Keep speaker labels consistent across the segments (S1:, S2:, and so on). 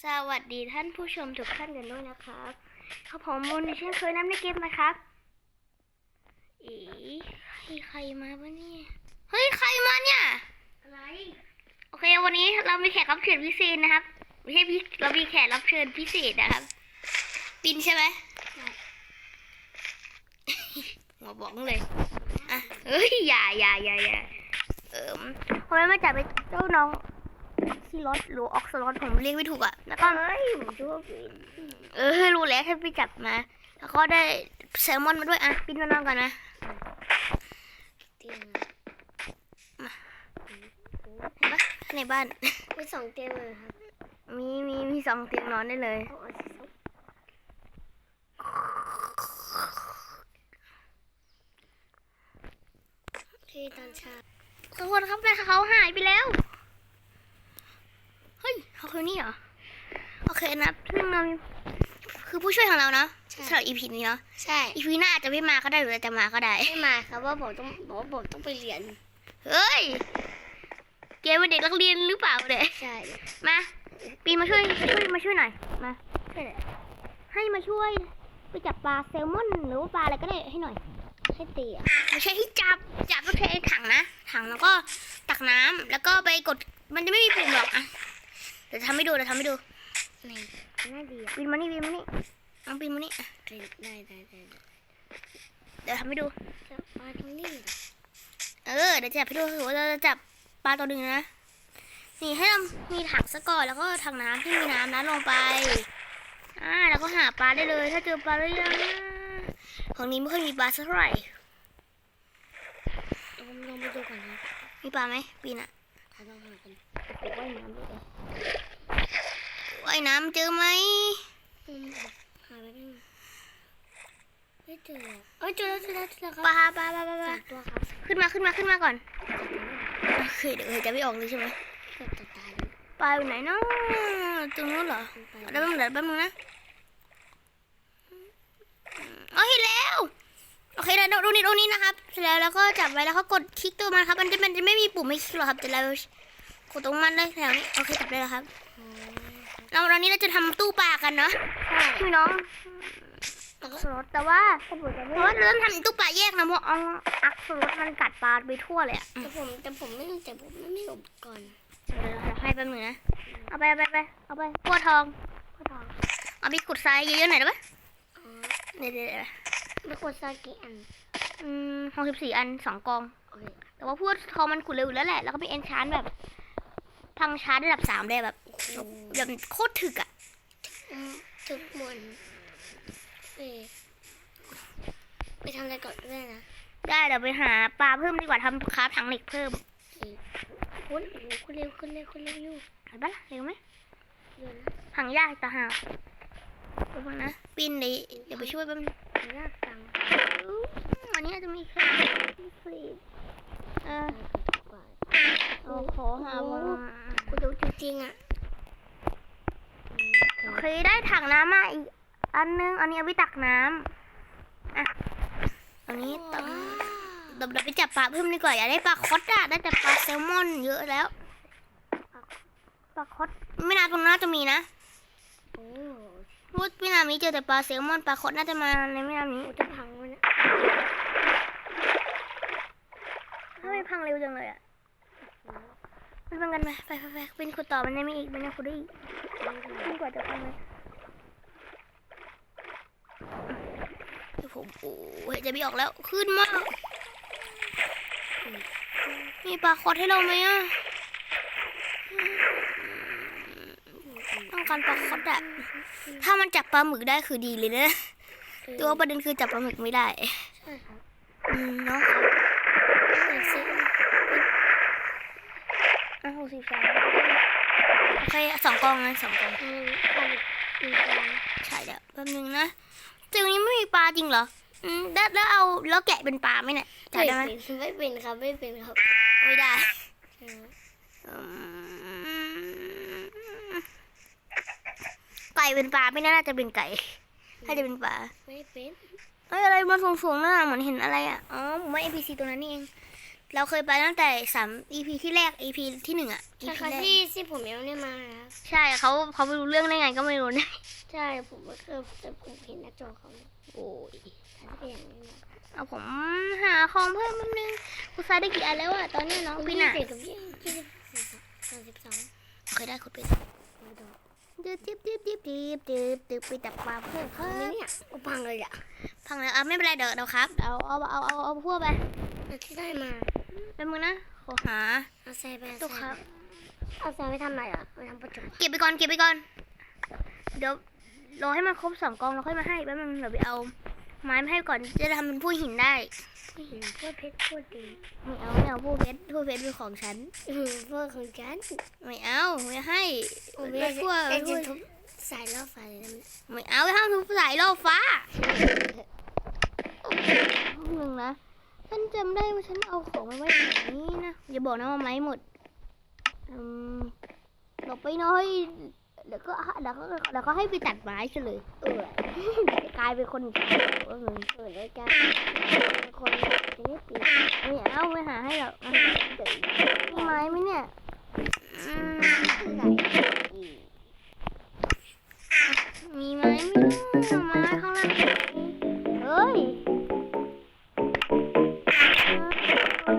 S1: สวัสดีท่านผู้ชมทุกท่านกันด้วยนะครับครับผมมูลเช่นเคยน้ำในเกมนะครับอีใครใครมาปะเนี่ยเฮ้ยใครมาเนี่ย
S2: อะไร
S1: โอเค วันนี้เรามีแขกรับเชิญพิเศษนะครับไม่ใช่พี่เรามีแขกรับเชิญพิเศษนะครับ ปินใช่ไหมหัวบ้อกเลยอะเฮ้ยอย่าอย่าอย่าอย่าเอิมทำไมไม่จับไปเจ้าน้อง ซีรอสหรือออกซลอสผมเรียกไม่ถูกอะแล้วก็
S2: เฮ้ยผมชื่อว่าปิ่น
S1: เออรู้แล้วให้ไปจับมา แล้วก็ได้แซลมอนมาด้วยอะปินมานอนก่อนนะ
S2: เตียง
S1: เห็นปะในบ้าน
S2: มีสองเตียงเลยครับ
S1: มีมีมีสองเตียงนอนได้เลย
S2: เอาอันที่สองที่ตอนเช้า
S1: ทุกคนครับแม่เขาหายไปแล้วเฮ้ยเขา คือนี่เหรอ โอเคนะพี่มันคือผู้ช่วยของเราเนาะสำหรับอีพีนี้เนาะ
S2: ใช่
S1: อีพีหน้าอาจจะไม่มาก็ได้หรืออาจจะมาก็ได้
S2: ไม่มาครับว่าผมต้องบอกว่าผมต้องไปเรียน
S1: เฮ้ยเกมเป็นเด็กนักเรียนหรือเปล่าเนี่ย
S2: ใช่
S1: มาปีนมาช่วยมาช่วยมาช่วยหน่อยมาช่วยหน่อยให้มาช่วยไปจับปลาแซลมอนหรือว่าปลาอะไรก็ได้ให้หน่อย
S2: ให้เตีย
S1: ไม่ใช่ที่จับจับก็ใช้ไอ้ถังนะถังแล้วก็ตักน้ำแล้วก็ไปกดมันจะไม่มีปุ่มหรอกอะเดี๋ยวทำให้ดูเดี๋ยวทำให้ดู
S2: นี่น่าดีอะ
S1: ปีนมานี่ปีนมานี่น้องปีนมานี่อะ
S2: ได้ได้ได้ได้
S1: เดี๋ยวทำให้ดู
S2: จะมาตรงนี้เหรอ
S1: เออเดี๋ยวจะจับให้ดูถือว่าเราจะจับปลาตัวหนึ่งนะนี่ให้เรามีถังซะก่อนแล้วก็ถังน้ำที่มีน้ำนั้นลงไปอ่าแล้วก็หาปลาได้เลย ถ้าเจอปลาหรือยังนะของนี้ไม่ค่อยมีปลาสักเท่าไหร่
S2: เอาลองไปดูก่อนนะ
S1: มีปลาไหมปีนอะ
S2: เขาต้องหากัน
S1: ไปว่ายน้ำด้วยว่ายน้ำเจอไหม
S2: อืมหาไปได้ไหมไม่เจอเอ้ยเจอแล้วเจอแล้วเจอแล้วค
S1: ป
S2: รับ
S1: ลาปลาปลาปลาป
S2: ส
S1: ลา
S2: องตัวครับ
S1: ขึ้นมาขึ้นมาขึ้นมาก่อนโอเคเดี๋ยวเออจะไม่ออกเลยใช่ไหม
S2: เกือบจะตายแล้ว
S1: ปลาอยู่ไหนเนาะตรงนู้นเหรอ
S2: มันไป
S1: เดี๋ยวแป๊บนึงเดี๋ยวแป๊บนึงนะอ๋อเห็นแล้ว โอเคเดี๋ยวดูนี่ดูนี่นะครับ เสร็จแล้วแล้วก็จับไว้แล้วก็กดคลิกตัวมันครับ มันจะมันจะไม่มีปุ่มให้คลิกหรอกครับแต่เรากดตรงมันได้แถวนี้ โอเคจับได้แล้วครับ
S2: อ๋อ
S1: เราตอนนี้เราจะทำตู้ปลากันเนาะ
S2: ใช่
S1: พี่น้อง
S2: แล้วก็
S1: สลดแต่ว่า
S2: ถ้าผมจะไม่
S1: แต่ว่าเราต้องทำตู้ปลาแยกนะเพราะเอาอักสลดมันกัดปลาไปทั่วเลยอะ
S2: แต่ผมแต่ผมไม่แต่ผมไม่มีอุปกรณ์
S1: เดี๋ยวเราให้แป๊บนึงนะเอาไปเอาไปเอาไปเอาไปกัวทอง
S2: ก็พอ
S1: เอาไปขุดทรายเยอะๆหน่อยได้ปะ
S2: อ๋อ
S1: เดี๋ยวเดี๋ยวเดี๋ยว
S2: ไม่ควรซากี่อัน
S1: อืมหกสิบสี่อันสองกอง
S2: โอเค
S1: แต่ว่าพวกทองมันขุดเร็วอยู่แล้วแหละ แล้วก็มีเอนชานแบบ พังชาร์จระดับสามได้แบบ
S2: โอ้โห
S1: แบบโคตรถึกอะ
S2: อืมทุกมวนเอ้ยไปทำอะไรก่อนก็ได้นะ
S1: ได้เดี๋ยวไปหาปลาเพิ่มดีกว่าทำคราฟถังเหล็กเพิ่ม
S2: เอ้ยคุณโอ้โหคุณเร็วคุณเร็วคุณเร็วอยู่
S1: เห็นปะล่ะเร็วไหม
S2: เดี๋ยวนะ
S1: ถังยากต่างหากแป๊บนึงนะปีนเลยเดี๋ยวไปช่วยแป๊บนึง
S2: ยากจัง
S1: อันนี้อาจจะมีแค่สี่เออ
S2: กว่า
S1: เอาขอหาว่า
S2: คุณดูจริงๆอะ
S1: โอเคได้ถังน้ำมาอีก อันนึง อันนี้เอาไปตักน้ำอะอันนี้ตักเดี๋ยวเราไปจับปลาเพิ่มดีกว่าอยากได้ปลาคอสอะได้แต่ปลาแซลมอนเยอะแล้วปลาคอสไม่นานตรงนั้นจะมีนะ พูดไม่นามีเจอแต่ปลาแซลมอนปลาคอสน่าจะมาในแม่น้ำนี้
S2: จะพังมันเนี่ย
S1: ทำไมพังเร็วจังเลยอะไปฟังกันไหมไปไปไปเป็นขุดต่อมันได้ไม่อีกมันยังขุดได้อีกยิ่งกว่าจะพังเลยผมโอ้ยจะไม่ออกแล้ว ขึ้นมาก มีปลาคอสให้เราไหมอะ ต้องการปลาคอสอะถ้ามันจับปลาหมึกได้คือดีเลยนะแต่ว่าประเด็นคือจับปลาหมึกไม่ได้
S2: ใช่ครับ
S1: อืมเนาะ
S2: เออซิ
S1: อะหกสิบสามโอเคสองกองนะสองกอง
S2: อืมปลาอีกตัว
S1: ใช่เดี๋ยวแป๊บนึงนะตรงนี้ไม่มีปลาจริงเหรออืมแล้วแล้วเอาแล้วแกะเป็นปลาไหมเนี่ยจับ
S2: ไม่
S1: ได้ไหม
S2: เป็นไม่เป็นครับไม่เป็นครับ
S1: ไม่ได้
S2: อืม
S1: อืมไก่เป็นปลาไม่น่าจะเป็นไก่ถ้าจะเป็นปลา
S2: ไม่เป็น
S1: เอ้ยอะไรมาสูงๆน่ะเหมือนเห็นอะไรอะอ๋อผมว่า NPC ตัวนั้นนี่เองเราเคยไปตั้งแต่สาม EP ที่แรก EP ที่หนึ่งอะ
S2: ใช่
S1: EP
S2: ค่ะ
S1: แรก
S2: ที่ที่ผมยังไม่ได้มานะครับ
S1: ใช่เขาเขาไม่รู้เรื่องได้ไงก็ไม่รู้นะ
S2: ใช่ผมก็เคยแต่ผมเห็นหน้าจอเขาเนี่ยโอ้ยถ้าเป็นอย่างนี้นะ
S1: เอาผมหาของเพิ่มแป๊บนึงคุณฟ้าได้กี่อันแล้วอะตอนเนี้ยน้องพี่น่ะ
S2: ยี่สิบกับยี่ยี่สิบสามสิบสอง
S1: เคยได้คุณเป็น
S2: มา ดู
S1: ดิบดิบดิบดิบดิบดิบดิบไปจับปลาเพิ่มเพิ่
S2: มเนี่ยพังเลยอะ
S1: พังแล้วอะไม่เป็นไรเดี๋ยวเดี๋ยวครับเอาเอาเอาเอาเอาพวกไป
S2: ที่ได้มา
S1: เป็นมึงนะขอหา
S2: เอาใส่ไป
S1: ตุ๊กครับ
S2: เอาใส่ไปทำอะไรอะไปทำประจุ
S1: เก็บไปก่อนเก็บไปก่อนเดี๋ยวรอให้มันครบสองกองแล้วค่อยมาให้แป๊บนึงเดี๋ยวไปเอา ไม้มาให้ก่อนจะได้ทำเป็นผู้หินได้
S2: ผู้หญิงพูดเพชรพูดดี
S1: ไม่เอาไม่เอาผู้เพชรผู้เพชรเป็นของฉัน
S2: อืมพูดของฉัน
S1: ไม่เอาไม่ให้
S2: โอ้
S1: ไม่
S2: ไม่
S1: พวก
S2: ไอ้จะทุบสายล่อไฟเลยนะ
S1: ไม่เอาไม่ห้ามทุบสายล่อฟ้าห้องหนึ่งนะฉันจำได้ว่าฉันเอาของมาไว้ตรงนี้นะอย่าบอกนะว่าไม้หมดอืมหลบไปหน้อย เดี๋ยวก็เดี๋ยวก็เดี๋ยวก็ให้ไปตัดไม้เฉลย
S2: เออก
S1: ลายเป็นคนอีกว่ามึง
S2: เออแล้วกันคนจะไม่ตี
S1: ไม่เอาไม่หาให้หรอกมีไม้ไหมเนี่ยอืม
S2: ไหนอีก
S1: มีไม้ไหมเอาไม้ข้างล่างเฮ้ยเอา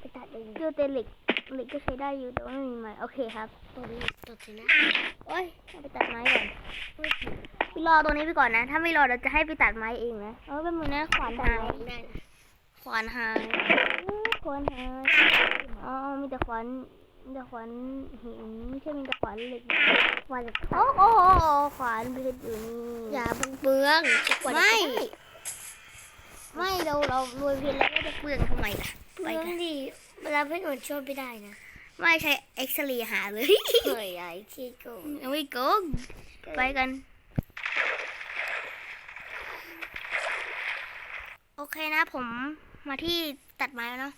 S2: ไปตัดเอง
S1: เจอแต่เหล็ก เหล็กก็ใช้ได้อยู่แต่ว่าไม่มีไม้โอเคครับ
S2: ตัวนี้ตัวนี้นะ
S1: โอ้ยเอาไปตัดไม้ก่อนไปรอตรงนี้ไปก่อนนะ ถ้าไม่รอเราจะให้ไปตัดไม้เองนะเออเป็นมือนะขวาน
S2: ตัด
S1: หาย
S2: เองได้นะ
S1: ขวานหายอื้อขวานหายอ๋อมีแต่ขวานมีแต่ขวานหินไม่ใช่มีแต่ขวานเหล็ก
S2: วัน
S1: โอ้โอ้โอ้โอ้ขวานเพชรอยู่นี่
S2: อย่าบังเบืองจะกว่าจะ
S1: ไม่
S2: ได้
S1: ไม่เราเรารวยเพชรแล้วก็จะเปลืองทำไมล่ะ
S2: เบื
S1: ไป
S2: อง
S1: กัน
S2: ดิ เวลาเพื่อนอ่อนช่วยไม่ได้นะ
S1: ไม่ใช่เอ็กซ์เรย์หาเลย
S2: เฮ้ยไอ้ที่โกง
S1: เอาไว้โกงไปกัน โอเคนะผมมาที่ตัดไม้แล้วเนาะ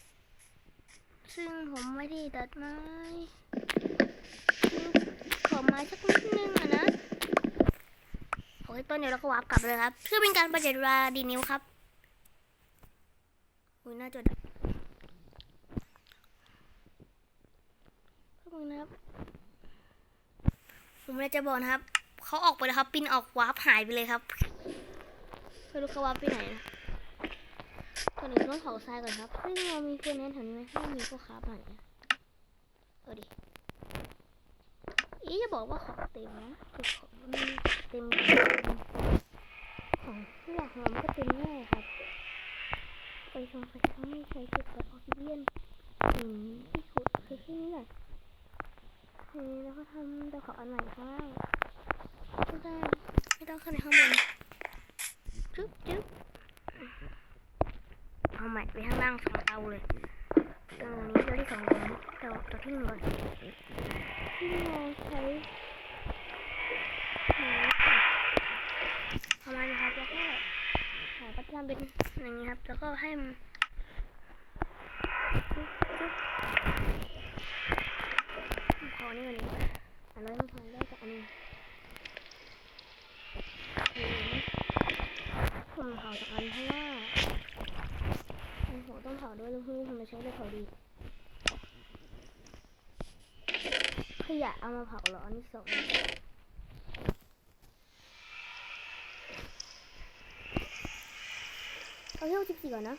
S1: ซึ่งผมมาที่ตัดไม้ ขอไม้สักนิดนึงอะนะโอ้ยต้นเดียวเราก็วาร์ปกลับเลยครับเพื่อเป็นการประหยัดเวลาดีนิ้วครับอุ้ยน่าจะดับ เพิ่งนะครับ ผมเลยจะบอกนะครับ เขาออกไปแล้วครับ ปินออกวาร์ปหายไปเลยครับไม่รู้เขาวาร์ปไปไหนนะก่อนอื่นต้องเผาทรายก่อนครับซึ่งเรามีเพื่อนแน่นแถวนี้ไหมไม่มีพวกครับหน่อยนะเออดิอีจะบอกว่าของเต็มนะคือของเต็ม ของที่อยากทำก็เต็มแน่ครับไปชมไปทั้งไม่ใช้เก็บแบบออกซิเดียนอืมที่ขุดคือที่นี่แหละ นี่แล้วก็ทำตะขออันใหม่ข้างล่างไม่ได้ไม่ต้องขึ้นไปข้างบนจึ๊บจึ๊บเอาใหม่ไปข้างล่างสองเตาเลยตรงนี้เราที่สองตรงนี้เตาเตาที่หนึ่งก่อนที่เราใช้ประมาณนี้ครับแล้วก็หาก็ทำเป็นอย่างนี้ครับ แล้วก็ให้มัน จึ๊บจึ๊บพอนี่มันอันนั้นพอได้แต่อันนี้ผมเผาจากอันเพราะว่าโอ้โหต้องเผาด้วยลูกพี่ทำไมใช้ได้เผาดีขยะเอามาเผาเหรออันที่สองเอาเที่ยวสิบสี่ก่อนนะ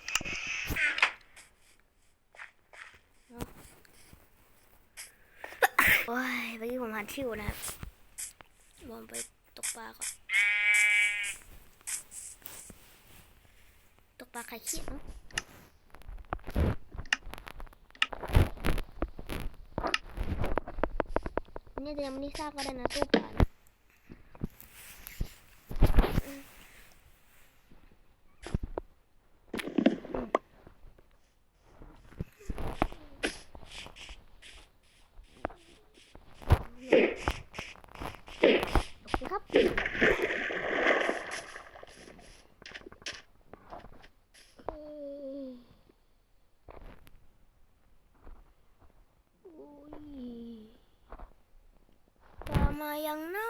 S1: โอ้ยเมื่อกี้ผมหันชิวนะครับบอมไปตกปลาก่อน ตกปลาใครเขี้ยวเนอะอันนี่ยจะยังไม่ได้สร้าบก็ได้นะตู้ปลานะโอเคครับเอ้ยอุ้ยตามมายังน้า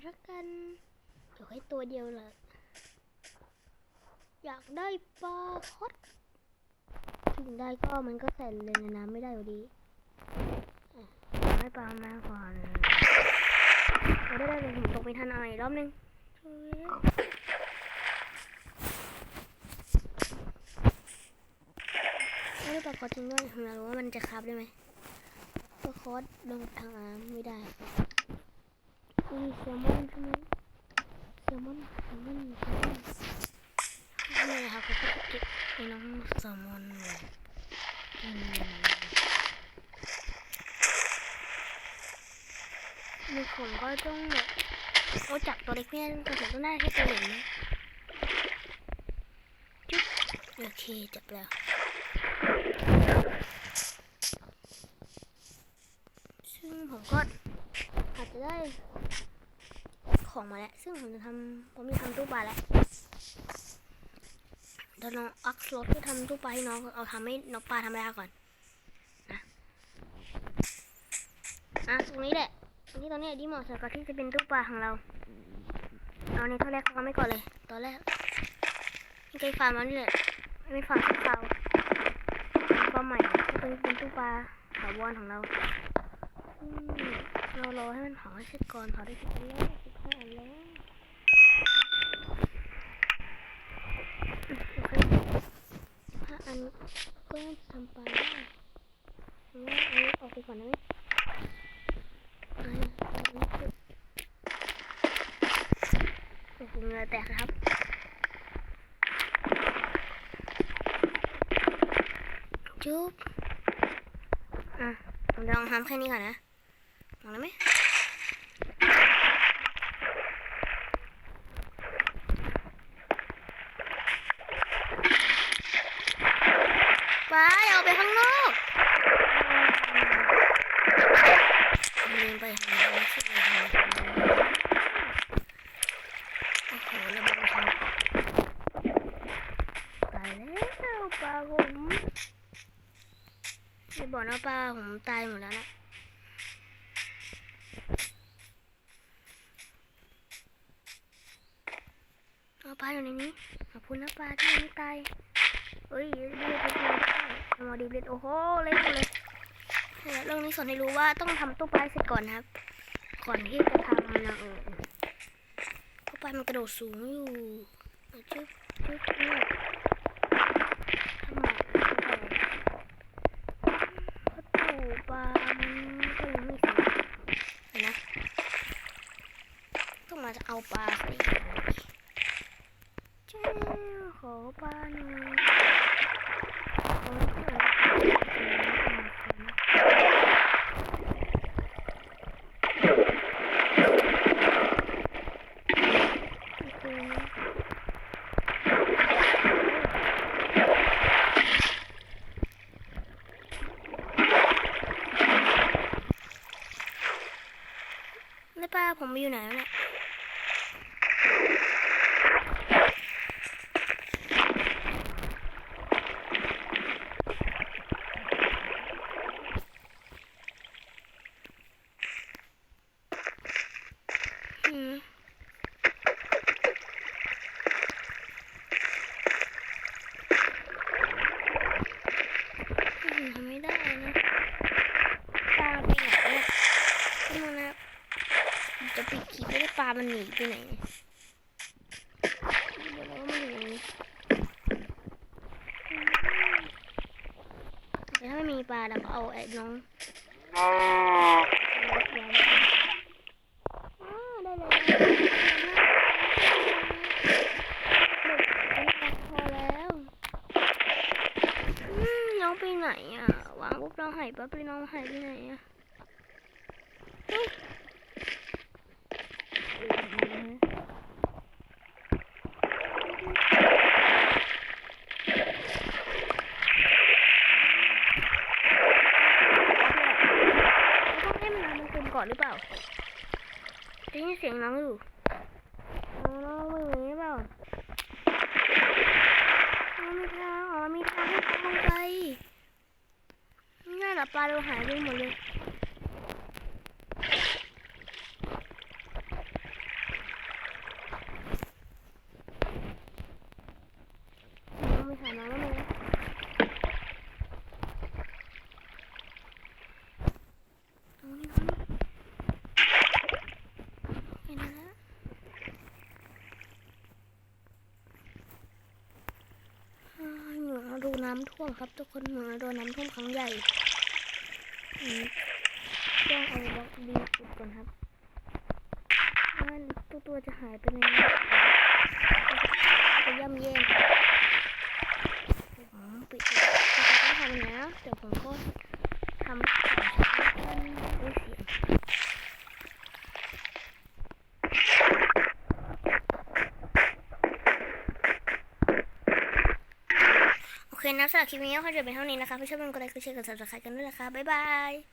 S1: เดินไปเดินมารอป่าสักกันเดี๋ยวให้ตัวเดียวเลยอยากได้ปลาคดถึงได้ก็มันก็ใส่เลยในน้ำไม่ได้อยู่ดีอะเอาให้ปลามาก่อนเราได้ได้เลยผมตกไปทันอาอีกรอบนึงไม่ได้ปลาคอสจริงด้วยผมอยากรู้ว่ามันจะคาบได้ไหมปลาคอสลงทางน้ำไม่ได้ นี่แซลมอนใช่ไหมแซลมอนแซลมอนแซลมอนนี่ครับก็จะเก็บไอ้น้องแซลมอนเลยอืมมีผมก็ต้องแบบโอ้จับตัวเล็กไม่ได้แต่ผมต้องได้แค่ตัวใหญ่นะจุ๊บโอเคจับแล้วซึ่งผมก็อาจจะได้ ของมาแล้ว ซึ่งผมจะทำผมจะทำตู้ปลาแล้วเดี๋ยวน้องอักโลดที่ทำตู้ปลาให้น้องเอาทำให้น้องปลาทำได้ก่อนนะอะตรงนี้แหละตรงนี้ตรงนี้ที่เหมาะสำหรับที่จะเป็นตู้ปลาของเราเอาในเท่าแรกเขาไม่ก่อนเลยตอนแรกไม่ใช่ฟาร์มแล้วนี่แหละไม่ฟาร์มที่ฟาร์มฟาใหม่เป็นเป็นตู้ปลาถาวรของเราเรารอให้มันเผาให้เสร็จก่อนเผาได้สิบอันแล้ว อันแล้วอืมโอเคห้าอันก็ยังทำไปได้ผมว่าอันนี้ออกไปก่อนนะอันนี้อันนี้คือโอ้โหเงื่อแตกครับจุ๊บอะผมจะลองทำแค่นี้ก่อนนะลองได้ไหมไปออกไปข้างนอกลืมไปทำอะไรสิโอ้โหระเบิดทำตายแล้วปลาผมไม่ บอกนะปลาผมตายหมดแล้วนะเอาปลาอยู่ในนี้ขอบคุณนะปลาที่ยังไม่ตายเฮ้ยเรียกไปเลยมาดีเล็ดโอ้โหเล่นเลยเรื่องนี้สอนให้รู้ว่าต้องทำตู้ปลาเสร็จก่อนนะครับ ก่อนที่จะทำมันออนตู้ปลามันกระโดดสูงอยู่เอาจุ๊บจุ๊บนี่ทำไมเพราะ ตู้ปลามันก็ยังไม่ถึงนะก็มาจะเอาปลาใส่เจ้าขอปลาหน่อยขอเพื่อน แล้วป้าผมอยู่ไหนวเนี่ย อืมอืมทำไม่ได้นะปลาไปไหนเนี่ยขึ้นมานะ จะปิดคลิปไม่ได้ปลามันหนีไปไหนเดี๋ยวเราก็ไม่หนีแต่ถ้าไม่มีปลาเราก็เอาไอ้น้องไว้อ่าได้เลยพอแล้วอืมน้องไปไหนอะวางปุ๊บน้องหายปั๊บเลยน้องหายไปไหนอะเฮ้ยต้องให้มันน้ำมันซึมก่อนหรือเปล่า ได้ยินเสียงน้องอยู่น้องน้องไม่หนีเปล่าน้องมีทางอ๋อมีทางให้ปลาลงไปง่ายหรอปลาเราหายไปหมดเลย น้ำท่วมครับ ทุกคนเมืองโดนน้ำท่วมครั้งใหญ่ต้องเอาบล็อกบีอุดก่อนครับนั่นตัวตัวจะหายไปในนี้จะย่ำแย่อ๋อปิดเลยก็ทำแล้วเดี๋ยวผมก็ทำให้ของใช้ด้วยเสียง โอเค นะสำหรับคลิปนี้ก็ขอจบเป็นเท่านี้นะคะผู้ชมกดไลค์กดแชร์กด subscribe กันด้วยนะคะ บ๊ายบาย